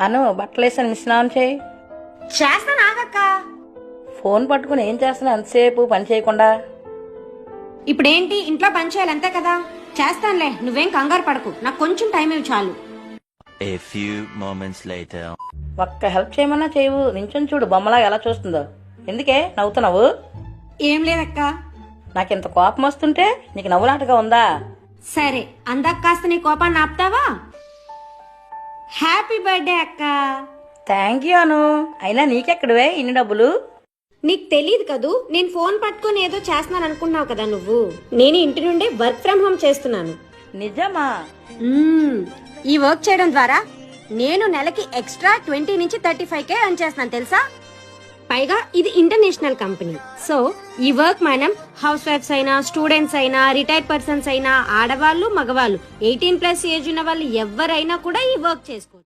అను బట్టలేసాను స్నానం చేయి. చేస్తాను ఆగక్క. ఫోన్ పట్టుకుని ఏం చేస్తున్నా అంతసేపు పని చేయకుండా? ఇప్పుడేంటి? ఇంట్లో పని చేయాలి అంతే కదా. చేస్తానులే నువ్వేం కంగారు పడకు. నాకు కొంచెం టైం ఇవి చాలు. A few moments later. ఒక్క హెల్ప్ చేయమన్నా చేయవు. నించొని చూడు బొమ్మలా ఎలా చూస్తుందో. ఎందుకే? నవ్వుతున్నావు? ఏం లేదక్క. నాకు ఇంత కోపం వస్తుంటే నీకు నవ్వులాటగా ఉందా? సరే అందాక కాస్త నీ కోపాన్ని ఆపుతావా? హ్యాపీ బర్త్డే అక్క. Thank you Anu. అయినా నీకెక్కడవే ఇన్ని డబ్బులు? నీకు తెలియదు కదూ నేను ఫోన్ పట్టుకొని ఏదో చేస్తున్నాను అనుకున్నావు కదా నువ్వు. నేను ఇంటి నుండే వర్క్ ఫ్రం హోమ్ చేస్తున్నాను. నిజమా? మ్మ్. ఈ వర్క్ చేయడం ద్వారా నేను నెలకి ఎక్స్ట్రా ట్వంటీ నుంచి థర్టీ ఫైవ్ కే అర్న్ చేస్తున్నాను తెలుసా? పైగా ఇది ఇంటర్నేషనల్ కంపెనీ. సో ఈ వర్క్ మనం హౌస్ వైఫ్స్ అయినా స్టూడెంట్స్ అయినా రిటైర్డ్ పర్సన్స్ అయినా ఆడవాళ్ళు మగవాళ్ళు ఎయిటీన్ ప్లస్ ఏజ్ ఉన్న వాళ్ళు ఎవరైనా కూడా ఈ వర్క్ చేసుకోవచ్చు.